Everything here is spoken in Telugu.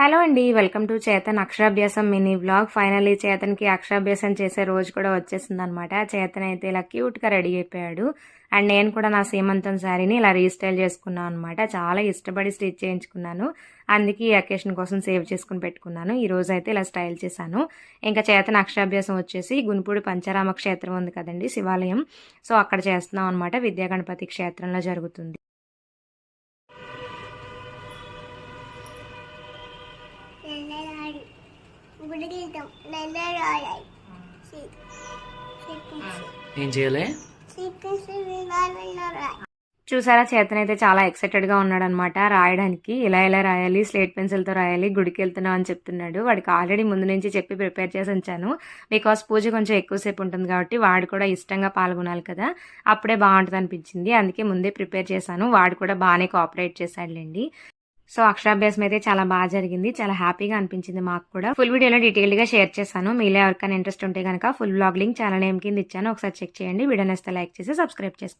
హలో అండి వెల్కమ్ టు చేతన్ అక్షరాభ్యాసం మినీ బ్లాగ్. ఫైనల్లీ చేతన్కి అక్షరాభ్యాసం చేసే రోజు కూడా వచ్చేసింది అనమాట చేతన్ అయితే ఇలా క్యూట్గా రెడీ అయిపోయాడు. అండ్ నేను కూడా నా సీమంతం శారీని ఇలా రీస్టైల్ చేసుకున్నాను అనమాట చాలా ఇష్టపడి స్టిచ్ చేయించుకున్నాను. అందుకే ఈ అకేషన్ కోసం సేవ్ చేసుకుని పెట్టుకున్నాను. ఈ రోజు అయితే ఇలా స్టైల్ చేశాను. ఇంకా చేతన అక్షరాభ్యాసం వచ్చేసి గునుపూడి పంచరామ క్షేత్రం ఉంది కదండి శివాలయం. సో అక్కడ చేస్తున్నాం అనమాట విద్యాగణపతి క్షేత్రంలో జరుగుతుంది. నెల్లరాడు గుడికి వెళ్తాం నెల్లరాడు ఏం చేయాలి చూసారా చేతన్ అయితే చాలా ఎక్సైటెడ్గా ఉన్నాడు అనమాట రాయడానికి. ఇలా ఇలా రాయాలి స్లేట్ పెన్సిల్తో రాయాలి గుడికి వెళ్తున్నాం అని చెప్తున్నాడు. వాడికి ఆల్రెడీ ముందు నుంచి చెప్పి ప్రిపేర్ చేసి ఉంచాను. బికాస్ పూజ కొంచెం ఎక్కువసేపు ఉంటుంది కాబట్టి వాడు కూడా ఇష్టంగా పాల్గొనాలి కదా. అప్పుడే బాగుంటుంది అనిపించింది అందుకే ముందే ప్రిపేర్ చేశాను. వాడు కూడా బాగానే కోఆపరేట్ చేశాడులేండి. సో అక్షరాభ్యాసం అయితే చాలా బాగా జరిగింది. చాలా హ్యాపీగా అనిపించింది మాకు కూడా. ఫుల్ వీడియోలో డీటెయిల్గా షేర్ చేశాను. మీలో ఎవరికైనా ఇంట్రెస్ట్ ఉంటే కనుక ఫుల్ బ్లాగ్ లింక్ చాలా నేమ్ కింద ఇచ్చాను. ఒకసారి చెక్ చేయండి. వీడియో నేస్తే లైక్ చేసి సబ్స్క్రైబ్ చేసుకోండి.